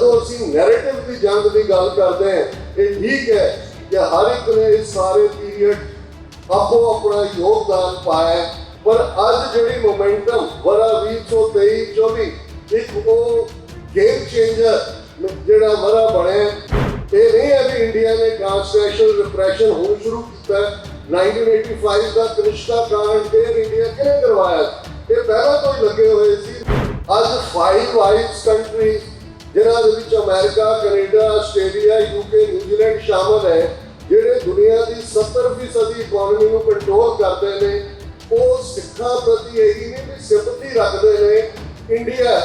ਜਦੋਂ ਅਸੀਂ ਨੈਰੇਟਿਵ ਦੀ ਜੰਗ ਦੀ ਗੱਲ ਕਰਦੇ ਹਾਂ, ਇਹ ਠੀਕ ਹੈ ਕਿ ਹਰ ਇੱਕ ਨੇ ਇਸ ਸਾਰੇ ਪੀਰੀਅਡ ਆਪੋ ਆਪਣਾ ਯੋਗਦਾਨ ਪਾਇਆ ਪਰ ਅੱਜ ਜਿਹੜੀ ਮੋਮੈਂਟਮ ਵਰਾ 2023 24 ਇੱਕ ਉਹ ਗੇਮ ਚੇਂਜਰ ਜਿਹੜਾ ਵਰਾ ਬਣਿਆ ਇਹ ਨਹੀਂ ਹੈ ਵੀ ਇੰਡੀਆ ਨੇ ਟ੍ਰਾਂਸਨੈਸ਼ਨਲ ਰਿਪਰੈਸ਼ਨ ਹੁਣ ਸ਼ੁਰੂ ਕੀਤਾ 1985 ਦਾ ਕਨਿਸ਼ਕਾ ਕਾਂਡ ਫੇਰ ਇੰਡੀਆ ਕਿਹਨੇ ਕਰਵਾਇਆ ਇਹ ਪਹਿਲਾਂ ਤੋਂ ਹੀ ਲੱਗੇ ਹੋਏ ਸੀ। ਅੱਜ ਫਾਈਵ ਵਾਈਜ਼ ਕੰਟਰੀਜ਼ ਜਿਨ੍ਹਾਂ ਦੇ ਵਿੱਚ America, Canada, Australia, UK, New Zealand ਸ਼ਾਮਲ ਹੈ, ਜਿਹੜੇ ਦੁਨੀਆ ਦੀ 70% ਦੀ ਇਕਨੋਮੀ ਨੂੰ ਕੰਟਰੋਲ ਕਰਦੇ ਨੇ, ਉਹ ਸਿੱਖਾਂ ਪ੍ਰਤੀ ਇਹੀ ਨਹੀਂ ਵੀ ਸਿੰਪਥੀ ਰੱਖਦੇ ਨੇ ਇੰਡੀਆ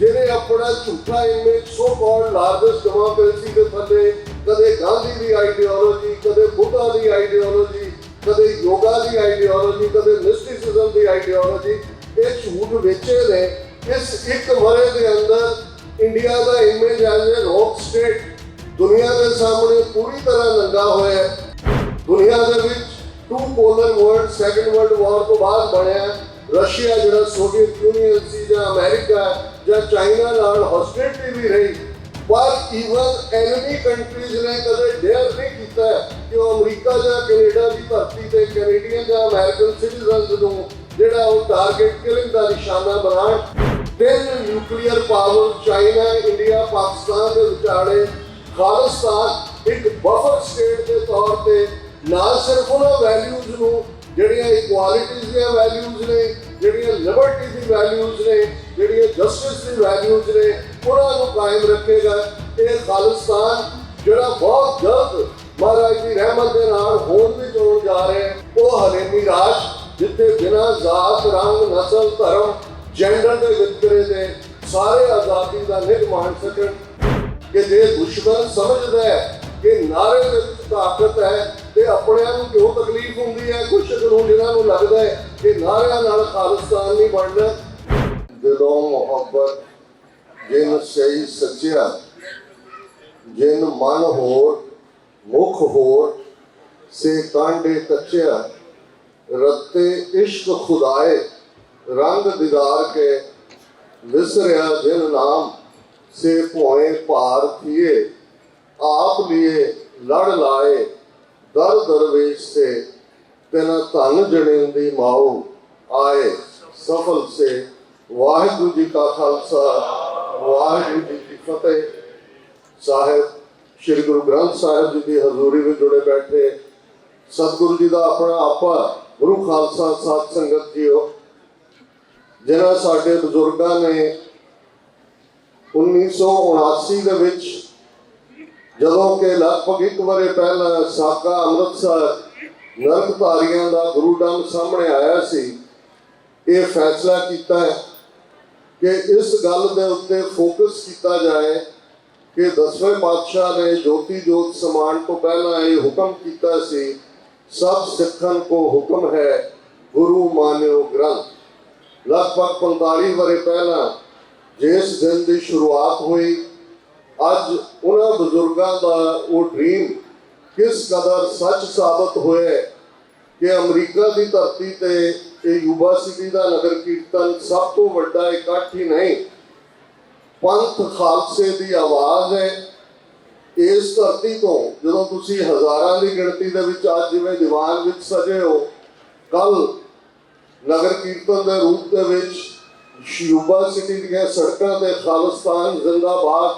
ਜਿਹਨੇ ਆਪਣਾ ਝੂਠਾ image so called largest democracy ਦੇ ਥੱਲੇ ਕਦੇ ਗਾਂਧੀ ਦੀ ਆਈਡੀਓਲੋਜੀ ਕਦੇ ਬੁੱਧਾ ਦੀ ਆਈਡੀਓਲੋਜੀ ਕਦੇ ਯੋਗਾ ਦੀ ਆਈਡੀਓਲੋਜੀ ਕਦੇ ਮਿਸਟਿਸਿਜ਼ਮ ਦੀ ਆਈਡੀਓਲੋਜੀ ਇਹ ਝੂਠ ਵੇਚੇ ਨੇ। ਇਸ ਇੱਕ ਵਰੇ ਦੇ ਅੰਦਰ India the image as a rock state ਦੁਨੀਆ ਦੇ ਸਾਹਮਣੇ ਪੂਰੀ ਤਰ੍ਹਾਂ ਨੰਗਾ ਹੋਇਆ ਹੈ। ਦੁਨੀਆ ਦੇ ਵਿੱਚ two polar world second world war ਤੋਂ ਬਾਅਦ ਬਣਿਆ ਰਸ਼ੀਆ ਜਿਹੜਾ ਸੋਵੀਅਤ ਯੂਨੀਅਨ ਸੀ ਜਾਂ ਅਮਰੀਕਾ ਜਾਂ ਚਾਈਨਾ ਨਾਲ ਹੌਸਟਿਲਿਟੀ ਵੀ ਰਹੀ। ਪਰ ਈਵਨ ਐਨਮੀ ਕੰਟਰੀਜ਼ ਨੇ ਕਦੇ ਡੇਅਰ ਨਹੀਂ ਕੀਤਾ ਕਿ ਉਹ ਅਮਰੀਕਾ ਜਾਂ ਕੈਨੇਡਾ ਦੀ ਧਰਤੀ ਤੇ ਕੈਨੇਡੀਅਨ ਜਾਂ ਅਮਰੀਕਨ ਸਿਟੀਜ਼ਨਸ ਨੂੰ ਜਿਹੜਾ ਉਹ ਟਾਰਗੇਟ ਕਿਲਿੰਗ ਦਾ ਨਿਸ਼ਾਨਾ ਪਾਵਰ ਚਾਈਨਾ, ਇੰਡੀਆ, ਪਾਕਿਸਤਾਨ ਦੇ ਵਿਚਾਲੇ ਖਾਲਿਸਤਾਨ ਇੱਕ ਬਫਰ ਸਟੇਟ ਦੇ ਤੌਰ ਤੇ ਨਾ ਸਿਰਫ ਉਹਨਾਂ ਵੈਲਿਊਜ਼ ਨੂੰ, ਜਿਹੜੀਆਂ ਇਕੁਆਲਿਟੀਜ਼ ਦੀਆਂ ਵੈਲਿਊਜ਼ ਨੇ, ਜਿਹੜੀਆਂ ਲਿਬਰਟੀ ਦੀ ਵੈਲਿਊਜ਼ ਨੇ, ਜਿਹੜੀਆਂ ਜਸਟਿਸ ਦੀ ਵੈਲਿਊਜ਼ ਨੇ, ਉਹਨਾਂ ਨੂੰ ਕਾਇਮ ਰੱਖੇਗਾ। ਇਹ ਖਾਲਿਸਤਾਨ ਜਿਹੜਾ ਬਹੁਤ ਜਲਦ ਮਹਾਰਾਜ ਦੀ ਰਹਿਮਤ ਦੇ ਨਾਲ ਹੋਰ ਵੀ ਹੋਣ ਜਾ ਰਿਹਾ ਹੈ, ਉਹ ਹਲੇਮੀ ਰਾਜ ਜਿੱਥੇ ਬਿਨਾਂ ਜ਼ਾਤ, ਰੰਗ, ਨਸਲ, ਧਰਮ ਜੈਂਡਰ ਦੇ ਵਿਤਕਰੇ ਦੇ ਸਾਰੇ ਆਜ਼ਾਦੀ ਦਾ ਨਿੱਘ ਮਾਣ ਸਕਣ ਕਿ ਜੇ ਦੁਸ਼ਮਣ ਸਮਝਦਾ ਹੈ ਕਿ ਨਾਰੇ ਦੇ ਵਿੱਚ ਤਾਕਤ ਹੈ ਤੇ ਆਪਣਿਆਂ ਨੂੰ ਕਿਉਂ ਤਕਲੀਫ ਹੁੰਦੀ ਹੈ ਕੁਝ ਨੂੰ ਜਿਨ੍ਹਾਂ ਨੂੰ ਲੱਗਦਾ ਹੈ ਕਿ ਨਾਰਿਆਂ ਨਾਲ ਖਾਲਿਸਤਾਨ ਨਹੀਂ ਬਣਨਾ। ਦਿਲੋਂ ਮੁਹੱਬਤ ਜਿਨ ਸਹੀ ਸੱਚਿਆ, ਜਿਨ ਮਨ ਹੋਰ, ਮੁਖ ਹੋਰ, ਸੇ ਕਾਂਡੇ ਕੱਚਿਆ ਰੱਤੇ ਇਸ਼ਕ ਖੁਦਾਏ, ਰੰਗ ਦਿਦਾਰ ਕੇ ਵਿਸਰਿਆ ਜਿਨ ਨਾਮ, ਸੇ ਭੋਏ ਭਾਰ ਆਪ ਲਿਏ ਲੜ ਲਾਏ, ਦਰ ਦਰਵੇਸ਼ ਸੇ, ਤੈਨਾ ਧਨ ਜਣੇਂ ਦੀ ਮਾਓ ਆਏ, ਸਫਲ ਸੇ। ਵਾਹਿਗੁਰੂ ਜੀ ਕਾ ਖਾਲਸਾ, ਵਾਹਿਗੁਰੂ ਜੀ ਕੀ ਫਤਿਹ। ਸਾਹਿਬ, ਸ੍ਰੀ ਗੁਰੂ ਗ੍ਰੰਥ ਸਾਹਿਬ ਜੀ ਦੀ ਹਜ਼ੂਰੀ ਵਿੱਚ ਜੁੜੇ ਬੈਠੇ ਸਤਿਗੁਰੂ ਜੀ ਦਾ ਆਪਣਾ ਆਪਾ ਗੁਰੂ ਖਾਲਸਾ ਸਾਧ ਸੰਗਤ ਜੀਓ। ਜਿਹੜਾ ਸਾਡੇ ਬਜ਼ੁਰਗਾਂ ਨੇ 1979 ਦੇ ਵਿੱਚ ਜਦੋਂ ਕਿ ਲਗਭਗ ਇੱਕ ਵਰੇ ਪਹਿਲਾਂ ਸਾਕਾ ਅੰਮ੍ਰਿਤਸਰ ਨਰਕ ਧਾਰੀਆਂ ਦਾ ਗੁਰੂਡਮ ਸਾਹਮਣੇ ਆਇਆ ਸੀ, ਇਹ ਫੈਸਲਾ ਕੀਤਾ ਹੈ ਕਿ ਇਸ ਗੱਲ ਦੇ ਉੱਤੇ ਫੋਕਸ ਕੀਤਾ ਜਾਏ ਕਿ ਦਸਵੇਂ ਪਾਤਸ਼ਾਹ ਨੇ ਜੋਤੀ ਜੋਤ ਸਮਾਨ ਤੋਂ ਪਹਿਲਾਂ ਇਹ ਹੁਕਮ ਕੀਤਾ ਸੀ, ਸਭ ਸਿੱਖਣ ਕੋ ਹੁਕਮ ਹੈ ਗੁਰੂ ਮਾਨਿਓ ਗ੍ਰੰਥ। ਲਗਭਗ 45 ਵਰੇ ਪਹਿਲਾਂ ਜਿਸ ਦਿਨ ਦੀ ਸ਼ੁਰੂਆਤ ਹੋਈ, ਅੱਜ ਉਹਨਾਂ ਬਜ਼ੁਰਗਾਂ ਦਾ ਉਹ ਡ੍ਰੀਮ ਕਿਸ ਕਦਰ ਸੱਚ ਸਾਬਤ ਹੋਇਆ ਕਿ ਅਮਰੀਕਾ ਦੀ ਧਰਤੀ ਤੇ ਇਹ ਯੂਬਾ ਸਿਟੀ ਦਾ ਨਗਰ ਕੀਰਤਨ ਸਭ ਤੋਂ ਵੱਡਾ ਇਕੱਠ ਹੀ ਨਹੀਂ, ਪੰਥ ਖਾਲਸੇ ਦੀ ਆਵਾਜ਼ ਹੈ। ਇਸ ਧਰਤੀ ਤੋਂ ਜਦੋਂ ਤੁਸੀਂ ਹਜ਼ਾਰਾਂ ਦੀ ਗਿਣਤੀ ਦੇ ਵਿੱਚ ਅੱਜ ਜਿਵੇਂ ਦੀਵਾਨ ਵਿੱਚ ਸਜੇ ਹੋ ਕੱਲ ਨਗਰ ਕੀਰਤਨ ਦੇ ਰੂਪ ਦੇ ਵਿੱਚ ਯੂਬਾ ਸਿਟੀ ਦੀਆਂ ਸੜਕਾਂ ਤੇ ਖਾਲਸਤਾਨ ਜ਼ਿੰਦਾਬਾਦ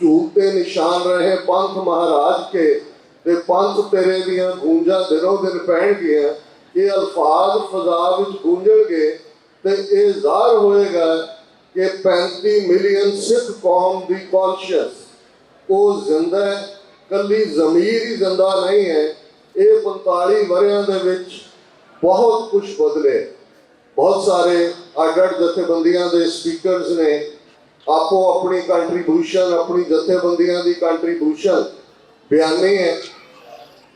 ਝੂਠ ਤੇ ਨਿਸ਼ਾਨ ਰਹੇ ਪੰਥ ਮਹਾਰਾਜ ਕੇ ਤੇ ਪੰਥ ਤੇਰੇ ਦੀਆਂ ਗੂੰਜਾਂ ਦਿਨੋਂ ਦਿਨ ਪੈਣਗੀਆਂ, ਇਹ ਅਲਫਾਜ਼ ਫਜ਼ਾ ਵਿੱਚ ਗੂੰਜਣਗੇ ਤੇ ਇਹ ਜ਼ਾਹਰ ਹੋਏਗਾ ਕਿ 35 ਮਿਲੀਅਨ ਸਿੱਖ ਕੌਮ ਦੀ ਕੌਨਸ਼ੀਅਸ ਉਹ ਜ਼ਿੰਦਾ ਹੈ, ਕੱਲੀ ਜ਼ਮੀਰ ਹੀ ਜ਼ਿੰਦਾ ਨਹੀਂ ਹੈ, ਇਹ 45 ਵਰਿਆਂ ਦੇ ਵਿੱਚ ਬਹੁਤ ਕੁਝ ਬਦਲੇ। ਬਹੁਤ ਸਾਰੇ ਅੱਡ-ਅੱਡ ਜਥੇਬੰਦੀਆਂ ਦੇ ਸਪੀਕਰਸ ਨੇ ਆਪੋ ਆਪਣੀ ਕੰਟਰੀਬਿਊਸ਼ਨ ਆਪਣੀ ਜਥੇਬੰਦੀਆਂ ਦੀ ਕੰਟਰੀਬਿਊਸ਼ਨ ਬਿਆਨੀ ਹੈ।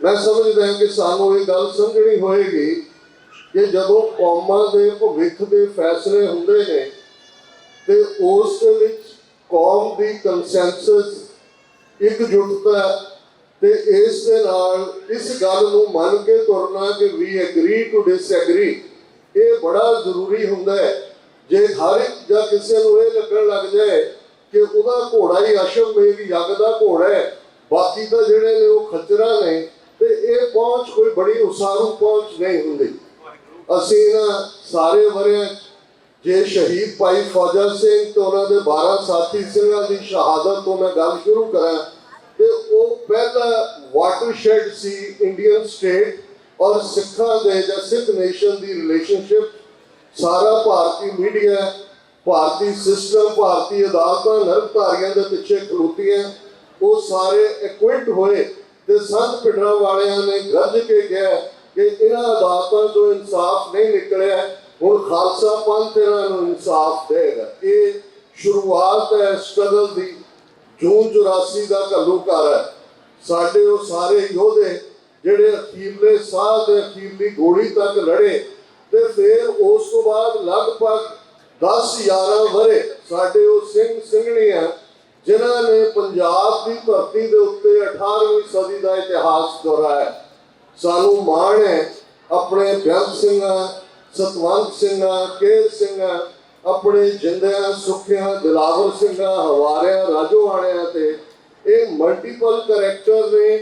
ਮੈਂ ਸਮਝਦਾ ਹਾਂ ਕਿ ਸਾਨੂੰ ਇਹ ਗੱਲ ਸਮਝਣੀ ਹੋਏਗੀ ਕਿ ਜਦੋਂ ਕੌਮਾਂ ਦੇ ਭਵਿੱਖ ਦੇ ਫੈਸਲੇ ਹੁੰਦੇ ਨੇ ਤੇ ਉਸ ਦੇ ਵਿੱਚ ਕੌਮ ਦੀ ਕੰਸੈਂਸਸ ਇਕਜੁੱਟਤਾ ਤੇ ਇਸ ਦੇ ਨਾਲ ਇਸ ਗੱਲ ਨੂੰ ਮੰਨ ਕੇ ਤੁਰਨਾ ਕਿ ਵੀ ਐਗਰੀ ਟੂ ਡਿਸਐਗਰੀ ਇਹ ਬੜਾ ਜ਼ਰੂਰੀ ਹੁੰਦਾ ਹੈ। ਜੇ ਹਰ ਇੱਕ ਜਾਂ ਕਿਸੇ ਨੂੰ ਇਹ ਲੱਗਣ ਲੱਗ ਜਾਏ ਕਿ ਉਹਦਾ ਘੋੜਾ ਹੀ ਅਸ਼ਵਮੇਧ ਯੱਗ ਦਾ ਘੋੜਾ ਹੈ, ਬਾਕੀ ਤਾਂ ਜਿਹੜੇ ਨੇ ਉਹ ਖੱਚਰਾਂ ਨੇ, ਤੇ ਇਹ ਪਹੁੰਚ ਕੋਈ ਬੜੀ ਉਸਾਰੂ ਪਹੁੰਚ ਨਹੀਂ ਹੁੰਦੀ। ਅਸੀਂ ਇਹਨਾਂ ਸਾਰੇ ਵਰਿਆਂ ਜੇ ਸ਼ਹੀਦ ਭਾਈ ਫੌਜਾ ਸਿੰਘ ਤੇ ਉਹਨਾਂ ਦੇ 12 ਸਾਥੀ ਸਿੰਘਾਂ ਦੀ ਸ਼ਹਾਦਤ ਤੋਂ ਮੈਂ ਗੱਲ ਸ਼ੁਰੂ ਕਰਾਂ ਪਹਿਲਾ ਵਾਟਰਸ਼ੈਡ ਸੀ ਇੰਡੀਅਨ ਸਟੇਟ ਔਰ ਸਿੱਖਾਂ ਦੇ ਜਾਂ ਸਿੱਖ ਨੇਸ਼ਨ ਦੀ ਰਿਲੇਸ਼ਨਸ਼ਿਪ ਸਾਰਾ ਭਾਰਤੀ ਮੀਡੀਆ ਭਾਰਤੀ ਸਿਸਟਮ ਭਾਰਤੀ ਅਦਾਲਤਾਂ ਨਰਕਧਾਰੀਆਂ ਦੇ ਪਿੱਛੇ ਖਲੋਤੀਆਂ ਉਹ ਸਾਰੇ ਇਕੁਇਟ ਹੋਏ ਤੇ ਸੰਤ ਪਿੰਡਰਾਂ ਵਾਲਿਆਂ ਨੇ ਗੱਜ ਕੇ ਕਿਹਾ ਕਿ ਇਹਨਾਂ ਅਦਾਲਤਾਂ ਤੋਂ ਇਨਸਾਫ ਨਹੀਂ ਨਿਕਲਿਆ ਹੁਣ ਖਾਲਸਾ ਪੰਥ ਇਹਨਾਂ ਨੂੰ ਇਨਸਾਫ ਦੇਗਾ ਇਹ ਸ਼ੁਰੂਆਤ ਹੈ ਸਟਰਗਲ ਦੀ ਜੂਨ 84 ਦਾ ਘੱਲੂਘਾਰਾ ਹੈ ਸਾਡੇ ਉਹ ਸਾਰੇ ਯੋਧੇ ਜਿਹੜੇ ਅਖੀਰਲੇ ਸਾਹ ਤੇ ਅਖੀਰਲੀ ਗੋਲੀ ਤੱਕ ਲੜੇ ਤੇ ਫਿਰ ਉਸ ਤੋਂ ਬਾਅਦ ਲਗਭਗ 10 11 ਵਰੇ ਸਾਡੇ ਉਹ ਸਿੰਘ ਸਿੰਘਣੀਆਂ ਜਿਨ੍ਹਾਂ ਨੇ ਪੰਜਾਬ ਦੀ ਧਰਤੀ ਦੇ ਉੱਤੇ 18ਵੀਂ ਸਦੀ ਦਾ ਇਤਿਹਾਸ ਦੁਹਰਾਇਆ। ਸਾਨੂੰ ਮਾਣ ਹੈ, ਆਪਣੇ ਬੇਅੰਤ ਸਿੰਘਾਂ, ਸਤਵੰਤ ਸਿੰਘਾਂ ਕੇਰ ਸਿੰਘਾਂ, ਆਪਣੇ ਜਿੰਦਿਆਂ ਸੁਖਿਆਂ, ਦਿਲਾਵਰ ਸਿੰਘਾਂ, ਹਵਾਰਿਆਂ ਰਾਜੋਆਣਿਆਂ ਤੇ ਇਹ ਮਲਟੀਪਲ ਕਰੈਕਟਰ ਨੇ,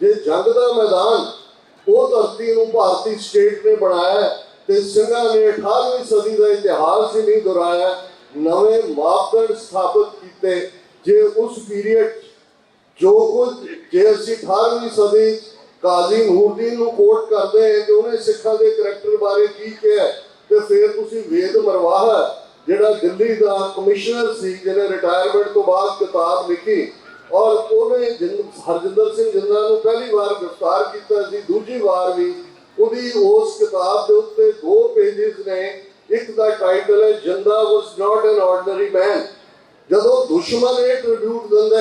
ਜੇ ਜੰਗ ਦਾ ਮੈਦਾਨ ਉਹ ਧਰਤੀ ਨੂੰ ਭਾਰਤੀ ਸਟੇਟ ਨੇ ਬਣਾਇਆ ਤੇ ਸਿੰਘਾਂ ਨੇ 18ਵੀਂ ਸਦੀ ਦਾ ਇਤਿਹਾਸ ਹੀ ਨਹੀਂ ਦੁਹਰਾਇਆ, ਨਵੇਂ ਮਾਪਦੰਡ ਸਥਾਪਿਤ ਕੀਤੇ। ਜੇ ਉਸ ਪੀਰੀਅਡ ਜੋ ਕੁਝ, ਜੇ ਅਸੀਂ 18ਵੀਂ ਸਦੀ ਕਾਜ਼ੀ ਨੂਰਦੀਨ ਨੂੰ ਕੋਟ ਕਰਦੇ ਹਾਂ ਕਿ ਉਹਨੇ ਸਿੱਖਾਂ ਦੇ ਕਰੈਕਟਰ ਬਾਰੇ ਕੀ ਕਿਹਾ ਤੇ ਫਿਰ ਤੁਸੀਂ ਵੇਦ ਮਰਵਾਹਾ ਜਿਹੜਾ ਦਿੱਲੀ ਦਾ ਕਮਿਸ਼ਨਰ ਸੀ, ਜਿਹਨੇ ਰਿਟਾਇਰਮੈਂਟ ਤੋਂ ਬਾਅਦ ਕਿਤਾਬ ਲਿਖੀ ਔਰ ਉਹਨੇ ਹਰਜਿੰਦਰ ਸਿੰਘ ਜਿੰਦਾ ਨੂੰ ਪਹਿਲੀ ਵਾਰ ਗ੍ਰਿਫਤਾਰ ਕੀਤਾ ਸੀ, ਦੂਜੀ ਵਾਰ ਵੀ ਉਹਦੀ ਉਸ ਕਿਤਾਬ ਦੇ ਉੱਤੇ ਦੋ ਪੇजेस ਨੇ। ਇੱਕ ਦਾ ਟਾਈਟਲ ਹੈ, ਜਿੰਦਾ ਵਾਸ ਨਾਟ ਐਨ ਆਰਡੀਨਰੀ ਮੈਨ ਜਦੋਂ ਦੁਸ਼ਮਣ ਇਹ ਟ੍ਰਿਬਿਊਟ ਦਿੰਦਾ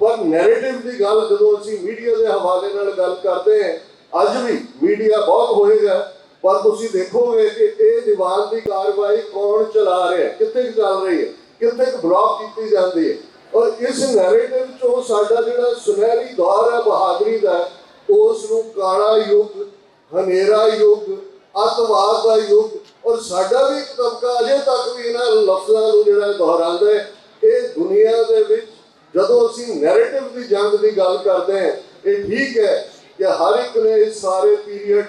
ਪਰ ਨੈਰੇਟਿਵ ਦੀ ਗੱਲ ਜਦੋਂ ਅਸੀਂ ਮੀਡੀਆ ਦੇ ਹਵਾਲੇ ਨਾਲ ਗੱਲ ਕਰਦੇ ਹਾਂ, ਅੱਜ ਵੀ ਮੀਡੀਆ ਬਹੁਤ ਹੋਏਗਾ, ਪਰ ਤੁਸੀਂ ਦੇਖੋਗੇ ਕਿ ਇਹ ਦੀਵਾਨ ਦੀ ਕਾਰਵਾਈ ਕੌਣ ਚਲਾ ਰਿਹਾ ਹੈ, ਕਿੱਥੇ ਚੱਲ ਰਹੀ ਹੈ, ਕਿੱਥੇ ਕੁ ਬਲੌਕ ਕੀਤੀ ਜਾਂਦੀ ਹੈ। ਔਰ ਇਸ ਨੈਰੇਟਿਵ ਚੋਂ ਸਾਡਾ ਜਿਹੜਾ ਸੁਨਹਿਰੀ ਦੌਰ ਹੈ, ਬਹਾਦਰੀ ਦਾ ਉਸ ਨੂੰ ਕਾਲਾ ਯੁੱਗ, ਹਨੇਰਾ ਯੁੱਗ, ਅਤਵਾਦ ਦਾ ਯੁੱਗ ਔਰ ਸਾਡਾ ਵੀ ਤਬਕਾ ਅਜੇ ਤੱਕ ਵੀ ਇਹਨਾਂ ਲਫ਼ਜ਼ਾਂ ਨੂੰ ਜਿਹੜਾ ਦੁਹਰਾਉਂਦਾ ਹੈ, ਇਹ ਦੁਨੀਆ ਦੇ ਵਿੱਚ ਜਦੋਂ ਅਸੀਂ ਨੈਰੇਟਿਵ ਦੀ ਜੰਗ ਦੀ ਗੱਲ ਕਰਦੇ ਹਾਂ, ਇਹ ਠੀਕ ਹੈ ਕਿ ਹਰ ਇੱਕ ਨੇ ਇਸ ਸਾਰੇ ਪੀਰੀਅਡ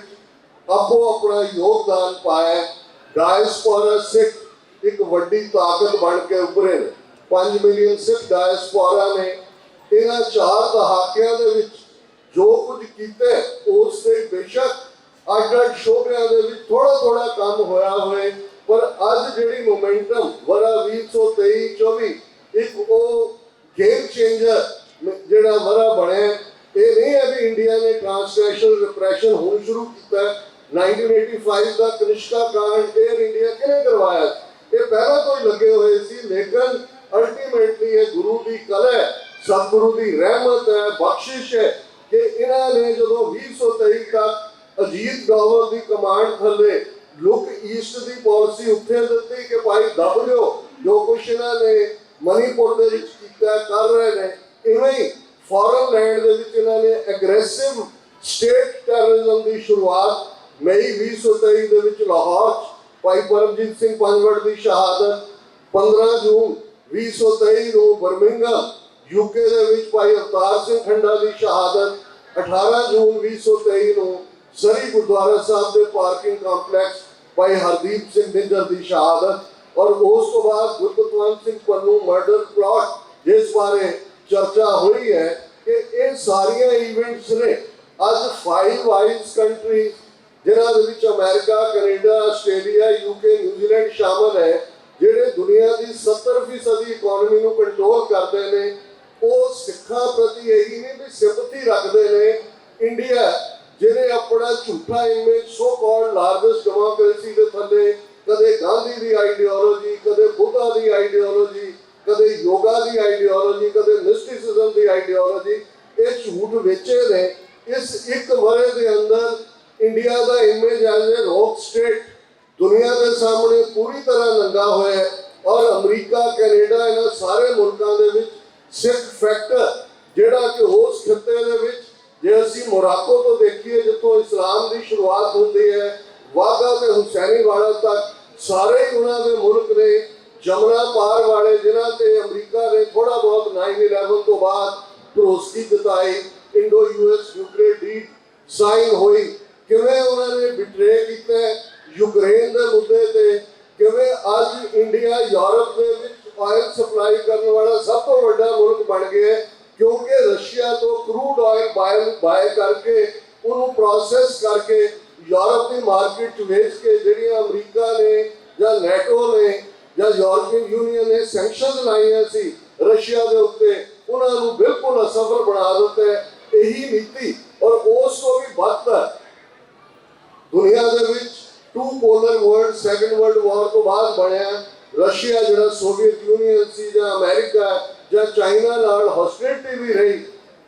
ਆਪੋ ਆਪਣਾ ਯੋਗਦਾਨ ਪਾਇਆ ਡਾਇਸਪੋਰਾ ਸਿੱਖ ਇੱਕ ਵੱਡੀ ਤਾਕਤ ਬਣ ਕੇ ਉੱਭਰੇ ਨੇ। 5 ਮਿਲੀਅਨ ਸਿੱਖ ਡਾਇਸਪੋਰਾ ਨੇ ਇਹਨਾਂ ਚਾਰ ਦਹਾਕਿਆਂ ਦੇ ਵਿੱਚ ਜੋ ਕੁਝ ਕੀਤਾ, ਉਸ ਤੇ ਬੇਸ਼ੱਕ ਅੱਡ ਅੱਡ ਸ਼ੋਬਿਆਂ ਦੇ ਵਿੱਚ ਥੋੜਾ ਥੋੜਾ ਕੰਮ ਹੋਇਆ ਹੋਵੇ, ਪਰ ਅੱਜ ਜਿਹੜੀ ਮੋਮੈਂਟਮ ਵਰਾ 2023 24 ਇੱਕ ਉਹ ਗੇਮ ਚੇਂਜਰ ਜਿਹੜਾ ਵਰਾ ਬਣਿਆ, ਇਹ ਨਹੀਂ ਹੈ ਵੀ ਇੰਡੀਆ ਨੇ ਟ੍ਰਾਂਸਨੈਸ਼ਨਲ ਰਿਪਰੈਸ਼ਨ ਹੁਣ ਸ਼ੁਰੂ ਕੀਤਾ 1985 ਦਾ ਕਨਿਸ਼ਕਾ ਕਾਂਡ 에ਅਰ ਇੰਡੀਆ ਕਿਹਨੇ ਕਰਵਾਇਆ ਇਹ ਪਹਿਲਾਂ ਤੋਂ ਹੀ ਲੱਗੇ ਹੋਏ ਸੀ, ਲੇਕਿਨ ਅਲਟੀਮੇਟਲੀ ਇਹ ਗੁਰੂ ਦੀ ਕਲਾ ਹੈ, ਸਤਿਗੁਰੂ ਦੀ ਰਹਿਮਤ ਹੈ, ਬਖਸ਼ਿਸ਼ ਹੈ ਕਿ ਇਹਨਾਂ ਨੇ ਜਦੋਂ 2023 ਤੱਕ ਅਜੀਤ ਡੋਵਰ ਦੀ ਕਮਾਂਡ ਥੱਲੇ ਲੁੱਕ ਈਸਟ ਦੀ ਪਾਲਿਸੀ ਉੱਥੇ ਦਿੱਤੀ ਕਿ ਭਾਈ ਦਬ ਲਿਓ, ਜੋ ਕੁਛ ਇਹਨਾਂ ਨੇ ਮਨੀਪੁਰ ਦੇ ਵਿੱਚ ਕੀਤਾ, ਕਰ ਰਹੇ ਨੇ। ਇਵੇਂ ਹੀ ਫੋਰਨ ਲੈਂਡ ਦੇ ਵਿੱਚ ਇਹਨਾਂ ਨੇ ਐਗਰੈਸਿਵ ਸਟੇਟ ਟੈਰਰਿਜ਼ਮ ਦੀ ਸ਼ੁਰੂਆਤ ਮਈ 2023 ਦੇ ਵਿੱਚ ਲਾਹੌਰ 'ਚ, ਭਾਈ ਪਰਮਜੀਤ ਸਿੰਘ ਪੰਜਵੜ ਦੀ ਸ਼ਹਾਦਤ 15 ਜੂਨ 2023 ਨੂੰ ਬਰਮਿੰਗਮ ਯੂਕੇ ਦੇ ਵਿੱਚ ਭਾਈ ਅਵਤਾਰ ਸਿੰਘ ਖੰਡਾ ਦੀ ਸ਼ਹਾਦਤ 18 ਜੂਨ 2023 ਨੂੰ ਸਰੀ ਗੁਰਦੁਆਰਾ ਸਾਹਿਬ ਦੇ ਪਾਰਕਿੰਗ ਕੰਪਲੈਕਸ ਭਾਈ ਹਰਦੀਪ ਸਿੰਘ ਨਿੱਜਰ ਦੀ ਸ਼ਹਾਦਤ ਔਰ ਉਸ ਤੋਂ ਬਾਅਦ ਗੁਰਬਤਵੰਤ ਸਿੰਘ ਪੰਨੂ ਮਰਡਰ ਪਲਾਟ ਜਿਸ ਬਾਰੇ ਚਰਚਾ ਹੋਈ ਹੈ ਕਿ ਇਹ ਸਾਰੀਆਂ ਇਵੈਂਟਸ ਨੇ ਅੱਜ ਫਾਈਵ ਵਾਈਜ਼ ਕੰਟਰੀ ਜਿਨ੍ਹਾਂ ਦੇ ਵਿੱਚ America, Canada, Australia UK New Zealand ਸ਼ਾਮਲ ਹੈ ਜਿਹੜੇ ਦੁਨੀਆ ਦੀ 70% ਇਕਨੋਮੀ ਨੂੰ ਕੰਟਰੋਲ ਕਰਦੇ ਨੇ, ਉਹ ਸਿੱਖਾਂ ਪ੍ਰਤੀ ਇਹੀ ਨਹੀਂ ਵੀ ਸਿੰਪਥੀ ਰੱਖਦੇ ਨੇ। ਇੰਡੀਆ ਜਿਹਨੇ ਆਪਣਾ ਝੂਠਾ image so called largest democracy ਦੇ ਥੱਲੇ ਕਦੇ ਗਾਂਧੀ ਦੀ ਆਈਡੀਓਲੋਜੀ ਕਦੇ ਬੁੱਧਾ ਦੀ ਆਈਡੀਓਲੋਜੀ ਕਦੇ ਯੋਗਾ ਦੀ ਆਈਡੀਓਲੋਜੀ ਕਦੇ ਮਿਸਟਿਸਿਜ਼ਮ ਦੀ ਆਈਡੀਓਲੋਜੀ ਇਹ ਝੂਠ ਵੇਚੇ ਨੇ ਇਸ ਇੱਕ ਵਰੇ ਦੇ ਅੰਦਰ India the image as a rogue state ਦੁਨੀਆ ਦੇ ਸਾਹਮਣੇ ਪੂਰੀ ਤਰ੍ਹਾਂ ਨੰਗਾ ਹੋਇਆ ਹੈ ਔਰ ਅਮਰੀਕਾ ਕੈਨੇਡਾ ਇਹਨਾਂ ਸਾਰੇ ਮੁਲਕਾਂ ਦੇ ਵਿੱਚ ਸਿੱਖ ਫੈਕਟਰ ਜਿਹੜਾ ਕਿ ਉਸ ਖਿੱਤੇ ਦੇ ਵਿੱਚ ਜੇ ਅਸੀਂ ਮੋਰਾਕੋ ਤੋਂ ਦੇਖੀਏ, ਜਿੱਥੋਂ ਇਸਲਾਮ ਦੀ ਸ਼ੁਰੂਆਤ ਹੁੰਦੀ ਹੈ, ਵਾਗਾ ਤੇ ਹੁਸੈਨੀ ਵਾਲਾ ਤੱਕ ਸਾਰੇ ਹੀ ਉਹਨਾਂ ਦੇ ਮੁਲਕ ਨੇ ਜਮਨਾ ਪਾਰ ਵਾਲੇ ਜਿਨ੍ਹਾਂ ਤੇ ਅਮਰੀਕਾ ਨੇ ਥੋੜਾ ਬਹੁਤ 9/11 ਤੋਂ ਬਾਅਦ ਭਰੋਸੀ ਜਤਾਈ, Indo US nuclear deal sign ਹੋਈ। ਕਿਵੇਂ ਉਹਨਾਂ ਨੇ ਬਿਟਰੇ ਕੀਤਾ ਯੂਕਰੇਨ ਦੇ ਮੁੱਦੇ ਤੇ, ਕਿਵੇਂ ਅੱਜ ਇੰਡੀਆ ਯੂਰਪ ਦੇ ਵਿੱਚ ਆਇਲ ਸਪਲਾਈ ਕਰਨ ਵਾਲਾ ਸਭ ਤੋਂ ਵੱਡਾ ਮੁਲਕ ਬਣ ਗਿਆ ਕਿਉਂਕਿ ਰਸ਼ੀਆ ਤੋਂ ਕਰੂਡ ਆਇਲ ਬਾਇਲ ਬਾਏ ਕਰਕੇ ਉਹਨੂੰ ਪ੍ਰੋਸੈਸ ਕਰਕੇ ਯੂਰਪ ਦੀ ਮਾਰਕੀਟ 'ਚ ਵੇਚ ਕੇ ਜਿਹੜੀਆਂ ਅਮਰੀਕਾ ਨੇ ਜਾਂ ਨੈਟੋ ਨੇ ਜਾਂ ਯੂਰਪੀਅਨ ਯੂਨੀਅਨ ਨੇ ਸੈਂਕਸ਼ਨਸ ਲਾਈਆਂ ਸੀ ਰਸ਼ੀਆ ਦੇ ਉੱਤੇ, ਉਹਨਾਂ ਨੂੰ ਬਿਲਕੁਲ ਅਸਫਲ ਬਣਾ ਦਿੱਤਾ ਇਹੀ ਨੀਤੀ। ਔਰ ਉਸ ਤੋਂ ਵੀ ਵੱਧ ਦੁਨੀਆ ਦੇ ਵਿੱਚ two polar world second world war ਤੋਂ ਬਾਅਦ ਬਣਿਆ। ਰਸ਼ੀਆ, ਜਿਹੜਾ ਸੋਵੀਅਤ ਯੂਨੀਅਨ ਸੀ ਜਾਂ ਅਮਰੀਕਾ ਜਾਂ ਚਾਈਨਾ ਨਾਲ ਹੌਸਟਿਲਿਟੀ ਵੀ ਰਹੀ,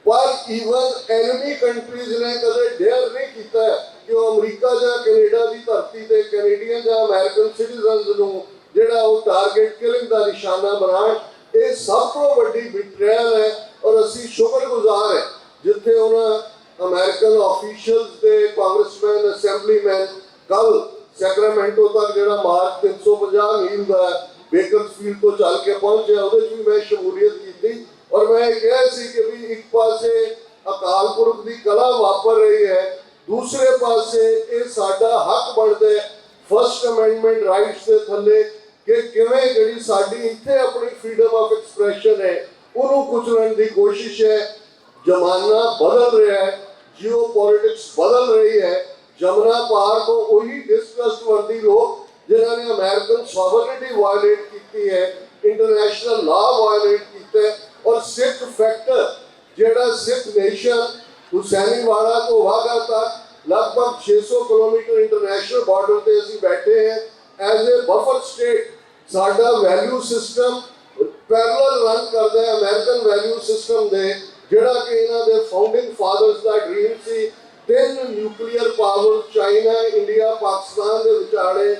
ਪਰ ਈਵਨ ਐਨਮੀ ਕੰਟਰੀਜ਼ ਨੇ ਕਦੇ ਡੇਅਰ ਨਹੀਂ ਕੀਤਾ ਕਿ ਉਹ ਅਮਰੀਕਾ ਜਾਂ ਕੈਨੇਡਾ ਦੀ ਧਰਤੀ ਤੇ ਕੈਨੇਡੀਅਨ ਜਾਂ ਅਮਰੀਕਨ ਸਿਟੀਜ਼ਨਸ ਨੂੰ ਜਿਹੜਾ ਉਹ ਟਾਰਗੇਟ ਕਿਲਿੰਗ ਦਾ ਨਿਸ਼ਾਨਾ ਬਣਾਉਣ, ਇਹ ਸਭ ਤੋਂ ਵੱਡੀ ਬਿਟਰੇਲ ਹੈ ਔਰ ਅਸੀਂ ਸ਼ੁਕਰਗੁਜ਼ਾਰ ਹੈ ਜਿੱਥੇ ਉਹਨਾਂ ਅਮਰੀਕਨ ਆਫੀਸ਼ੀਅਲਸ ਤੇ ਕਾਂਗਰਸਮੈਨ ਅਸੈਂਬਲੀਮੈਨ ਕੱਲ ਸੈਕਰਾਮੈਂਟੋ ਤੱਕ ਜਿਹੜਾ ਮਾਰਚ 350 ਮੀਲ ਦਾ ਬੇਕਰਸਫੀਲਡ ਤੋਂ ਚੱਲ ਕੇ ਪਹੁੰਚਿਆ, ਉਹਦੇ 'ਚ ਵੀ ਮੈਂ ਸ਼ਮੂਲੀਅਤ ਕੀਤੀ। ਔਰ ਮੈਂ ਕਿਹਾ ਸੀ ਕਿ ਵੀ ਇੱਕ ਪਾਸੇ ਅਕਾਲ ਪੁਰਖ ਦੀ ਕਲਾ ਵਾਪਰ ਰਹੀ ਹੈ, ਦੂਸਰੇ ਪਾਸੇ ਇਹ ਸਾਡਾ ਹੱਕ ਬਣਦਾ ਹੈ ਫਰਸਟ ਅਮੈਂਡਮੈਂਟ ਰਾਈਟਸ ਦੇ ਥੱਲੇ ਕਿ ਕਿਵੇਂ ਜਿਹੜੀ ਸਾਡੀ ਇੱਥੇ ਆਪਣੀ ਫਰੀडम ਆਫ ਐਕਸਪ੍ਰੈਸ਼ਨ ਹੈ, ਉਹਨੂੰ ਕੁਚਲਣ ਦੀ ਕੋਸ਼ਿਸ਼ ਹੈ। ਜ਼ਮਾਨਾ ਬਦਲ ਰਿਹਾ ਹੈ ਜੀਓ ਪੋਲਿਟਿਕਸ ਬਦਲ ਰਹੀ ਹੈ ਜਮਨਾ ਪਾਰ ਤੋਂ ਉਹੀ ਡਿਸਕਸਡ ਵਰਦੀ ਲੋਕ ਜਿਨ੍ਹਾਂ ਨੇ ਅਮਰੀਕਨ ਸੋਵਰਨਿਟੀ ਵਾਇਲੇਟ ਕੀਤੀ ਹੈ ਇੰਟਰਨੈਸ਼ਨਲ ਲਾ ਵਾਇਲੇਟ ਕੀਤਾ ਔਰ ਸਿੱਖ ਫੈਕਟਰ ਜਿਹੜਾ ਸਿੱਖ ਨੇਸ਼ਨ ਹੁਸੈਨੀ ਤੋਂ ਵਾਗਾ ਤੱਕ ਲਗਭਗ 600 ਕਿਲੋਮੀਟਰ ਇੰਟਰਨੈਸ਼ਨਲ ਬਾਰਡਰ ਤੇ ਅਸੀਂ ਬੈਠੇ ਹਾਂ। ਐਜ਼ ਅ ਬਫਰ ਸਟੇਟ ਸਾਡਾ ਵੈਲਿਊ ਸਿਸਟਮ ਪੈਰਲਲ ਰਨ ਕਰਦਾ ਹੈ ਅਮਰੀਕਨ ਵੈਲਿਊ ਸਿਸਟਮ ਦੇ, ਜਿਹੜਾ ਕਿ ਇਹਨਾਂ ਦੇ ਫਾਊਂਡਿੰਗ ਫਾਦਰਸ ਦਾ ਡ੍ਰੀਮ ਸੀ ਤਿੰਨ nuclear power China, India, Pakistan ਦੇ ਵਿਚਾਲੇ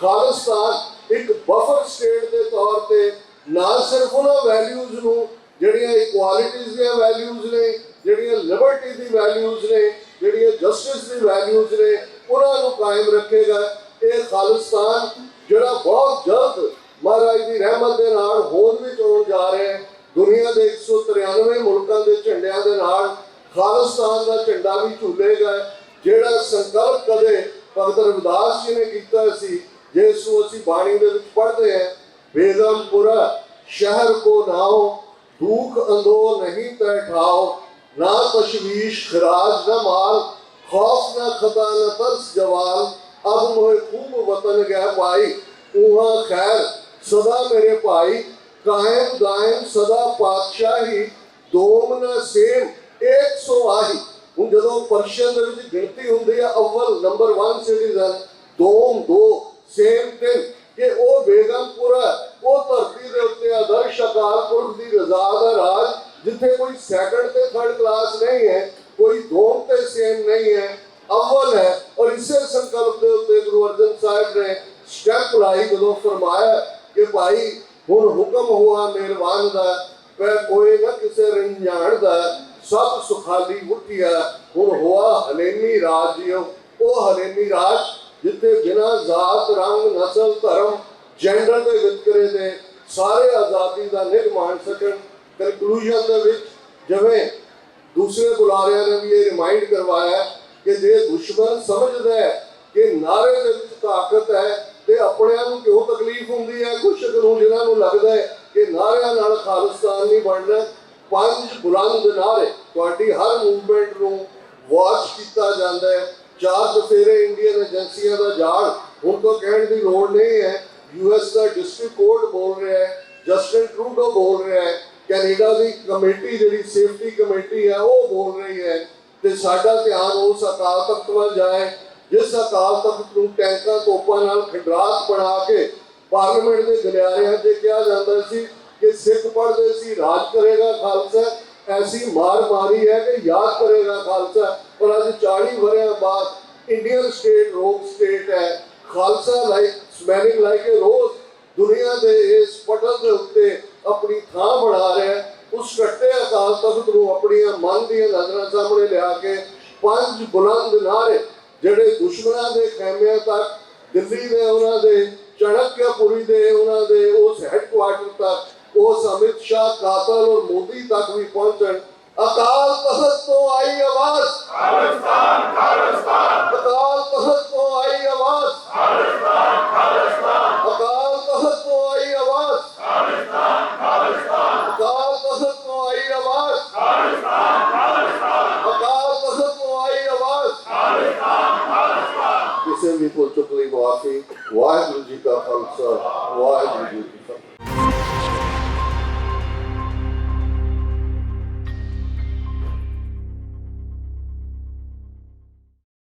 ਖਾਲਿਸਤਾਨ ਇੱਕ ਬਫਰ ਸਟੇਟ ਦੇ ਤੌਰ ਤੇ, ਨਾ ਸਿਰਫ ਉਹਨਾਂ ਵੈਲਿਊਜ਼ ਨੂੰ, ਜਿਹੜੀਆਂ ਇਕੁਆਲਿਟੀਜ਼ ਦੀਆਂ ਵੈਲਿਊਜ਼ ਨੇ, ਜਿਹੜੀਆਂ ਲਿਬਰਟੀ ਦੀ ਵੈਲਿਊਜ਼ ਨੇ, ਜਿਹੜੀਆਂ ਜਸਟਿਸ ਦੀ ਵੈਲਿਊਜ਼ ਨੇ, ਉਹਨਾਂ ਨੂੰ ਕਾਇਮ ਰੱਖੇਗਾ ਇਹ ਖਾਲਿਸਤਾਨ, ਜਿਹੜਾ ਬਹੁਤ ਜਲਦ ਮਹਾਰਾਜ ਦੀ ਰਹਿਮਤ ਦੇ ਨਾਲ ਹੋਂਦ ਵਿੱਚ ਆਉਣ ਜਾ ਰਿਹਾ ਹੈ। ਦੁਨੀਆ ਦੇ 193 ਮੁਲਕਾਂ ਦੇ ਝੰਡਿਆਂ ਦੇ ਨਾਲ ਖਾਲਿਸਤਾਨ ਦਾ ਝੰਡਾ ਵੀ ਝੂਲੇਗਾ। ਜਿਹੜਾ ਸੰਕਲਪ ਕਦੇ ਭਗਤ ਰਵਿਦਾਸ ਜੀ ਨੇ ਕੀਤਾ ਸੀ ਜਿਸ ਨੂੰ ਅਸੀਂ ਬਾਣੀ ਦੇ ਵਿੱਚ ਪੜ੍ਹਦੇ ਹਾਂ ਬੇਗਮਪੁਰਾ ਸ਼ਹਿਰ ਕੋ ਨਾਓ ਦੁਖ ਅੰਦੋ ਨਹੀਂ ਤੈ ਠਾਓ ਨਾ ਤਸ਼ਵੀਸ਼ ਖਰਾਜ ਨਾ ਮਾਲ, ਖੌਫ ਨਾ ਖਤਾ ਨਾ ਤਰਸ ਜਵਾਲ, ਅਬ ਮੋਏ ਖੂਬ ਵਤਨ ਗਿਆ ਭਾਈ ਉਹਾਂ ਖੈਰ ਸਦਾ ਮੇਰੇ ਭਾਈ, ਕਾਇਮ ਦਾਇਮ ਸਦਾ ਪਾਤਸ਼ਾਹੀ, ਦੋਮ ਨਾ ਸੇਮ 100 ਆਹੀ ਹੁਣ ਜਦੋਂ ਪਰਸ਼ੀਅਨ ਦੇ ਵਿੱਚ ਗਿਣਤੀ ਹੁੰਦੀ ਹੈ ਅਵਲ ਨੰਬਰ 1 ਸਿਟੀਜ਼ਨ ਦੋਮ ਦੋ ਸੇਮ ਤਿੰਨ ਕਿ ਉਹ ਬੇਗਮਪੁਰਾ ਉਹ ਧਰਤੀ ਦੇ ਉੱਤੇ ਆਦਰਸ਼ ਅਕਾਲ ਪੁਰਖ ਦੀ ਰਜ਼ਾ ਦਾ ਰਾਜ ਜਿੱਥੇ ਕੋਈ ਸੈਕੰਡ ਤੇ ਥਰਡ ਕਲਾਸ ਨਹੀਂ ਹੈ ਕੋਈ ਦੋਮ ਤੇ ਸੇਮ ਨਹੀਂ ਹੈ ਅਵਲ ਹੈ ਔਰ ਇਸੇ ਸੰਕਲਪ ਦੇ ਉੱਤੇ ਗੁਰੂ ਅਰਜਨ ਸਾਹਿਬ ਨੇ ਸਟੈਪ ਲਾਈ ਜਦੋਂ ਫਰਮਾਇਆ ਕਿ ਭਾਈ ਹੁਣ ਹੁਕਮ ਹੋਆ ਮਿਹਰਬਾਨ ਦਾ ਵੈ ਕੋਈ ਨਾ ਕਿਸੇ ਰੰਜਾਨ ਦਾ ਸਭ ਸੁਖਾਲੀ ਉੱਠਿਆ ਹੁਣ ਹੋਆ ਹਲੇਮੀ ਰਾਜ ਜਿਉ, ਉਹ ਹਲੇਮੀ ਰਾਜ ਜਿੱਥੇ ਬਿਨਾਂ ਜ਼ਾਤ ਰੰਗ, ਨਸਲ, ਧਰਮ ਜੈਂਡਰ ਦੇ ਵਿਤਕਰੇ ਦੇ ਸਾਰੇ ਆਜ਼ਾਦੀ ਦਾ ਨਿਗ ਮਾਣ ਸਕਣ ਕਨਕਲੂਜਨ ਦੇ ਵਿੱਚ ਜਿਵੇਂ ਦੂਸਰੇ ਬੁਲਾਰਿਆਂ ਨੇ ਵੀ ਇਹ ਰਿਮਾਈਂਡ ਕਰਵਾਇਆ ਕਿ ਜੇ ਦੁਸ਼ਮਣ ਸਮਝਦਾ ਹੈ ਕਿ ਨਾਰੇ ਦੇ ਵਿੱਚ ਤਾਕਤ ਹੈ ਤੇ ਆਪਣਿਆਂ ਨੂੰ ਕਿਉਂ ਤਕਲੀਫ ਹੁੰਦੀ ਹੈ ਕੁਝ ਨੂੰ ਜਿਹਨਾਂ ਨੂੰ ਲੱਗਦਾ ਹੈ ਕਿ ਨਾਰਿਆਂ ਨਾਲ ਖਾਲਿਸਤਾਨ ਨਹੀਂ ਬਣਨਾ ਪੰਜ ਬੁਲੰਦ ਨਾਰੇ ਤੁਹਾਡੀ ਹਰ ਮੂਵਮੈਂਟ ਨੂੰ ਵਾਚ ਕੀਤਾ ਜਾਂਦਾ ਹੈ। ਚਾਰ ਚਫੇਰੇ ਇੰਡੀਅਨ ਏਜੰਸੀਆਂ ਦਾ ਜਾਲ ਹੁਣ ਤੋਂ ਕਹਿਣ ਦੀ ਲੋੜ ਨਹੀਂ ਹੈ। ਯੂਐਸ ਦਾ ਡਿਸਟ੍ਰਿਕਟ ਕੋਰਟ ਬੋਲ ਰਿਹਾ ਹੈ ਜਸਟਿਨ ਟਰੂਡੋ ਬੋਲ ਰਿਹਾ ਹੈ ਕੈਨੇਡਾ ਦੀ ਕਮੇਟੀ ਜਿਹੜੀ ਸੇਫਟੀ ਕਮੇਟੀ ਹੈ, ਉਹ ਬੋਲ ਰਹੀ ਹੈ ਤੇ ਸਾਡਾ ਧਿਆਨ ਉਸ ਅਕਾਲ ਤਖਤ ਵੱਲ ਜਾਏ, ਜਿਸ ਅਕਾਲ ਤਖਤ ਨੂੰ ਟੈਂਕਾਂ ਤੋਪਾਂ ਨਾਲ ਖੰਡਰਾਤ ਬਣਾ ਕੇ ਪਾਰਲੀਮੈਂਟ ਦੇ ਗਲਿਆਰਿਆਂ 'ਤੇ ਕਿਹਾ ਜਾਂਦਾ ਸੀ ਕਿ ਸਿੱਖ ਪੜ੍ਹਦੇ ਸੀ, ਰਾਜ ਕਰੇਗਾ ਖਾਲਸਾ। ਐਸੀ ਮਾਰ ਮਾਰੀ ਹੈ ਕਿ ਯਾਦ ਕਰੇਗਾ ਖਾਲਸਾ। ਪਰ ਅੱਜ 40 ਵਰਿਆਂ ਬਾਅਦ ਇੰਡੀਅਨ ਸਟੇਟ ਰੋਕ ਸਟੇਟ ਹੈ। Khalsa like smelling like a rose ਦੁਨੀਆ ਦੇ ਇਸ ਪਟਲ ਦੇ ਉੱਤੇ ਆਪਣੀ ਥਾਂ ਬਣਾ ਰਿਹਾ ਹੈ। ਉਸ ਕੱਟੇ ਅਕਾਲ ਤਖਤ ਨੂੰ ਆਪਣੀਆਂ ਮਨ ਦੀਆਂ ਨਜ਼ਰਾਂ ਸਾਹਮਣੇ ਲਿਆ ਕੇ ਪੰਜ ਬੁਲੰਦ ਨਾਰੇ, ਜਿਹੜੇ ਦੁਸ਼ਮਣਾਂ ਦੇ ਖੈਮਿਆਂ ਤੱਕ, ਦਿੱਲੀ ਦੇ ਉਹਨਾਂ ਦੇ ਚਣਕਿਆਪੁਰੀ ਦੇ ਉਹਨਾਂ ਦੇ ਉਸ ਹੈੱਡਕੁਆਰਟਰ ਤੱਕ ਉਸ ਅਮਿਤ ਸ਼ਾਹ ਕਾਤਲ ਔਰ ਮੋਦੀ ਤੱਕ ਵੀ ਪਹੁੰਚਣ। ਅਕਾਲ ਤਖਤ ਤੋਂ ਆਈ ਆਵਾਜ਼। ਖਾਲਿਸਤਾਨ ਖਾਲਿਸਤਾਨ। ਅਕਾਲ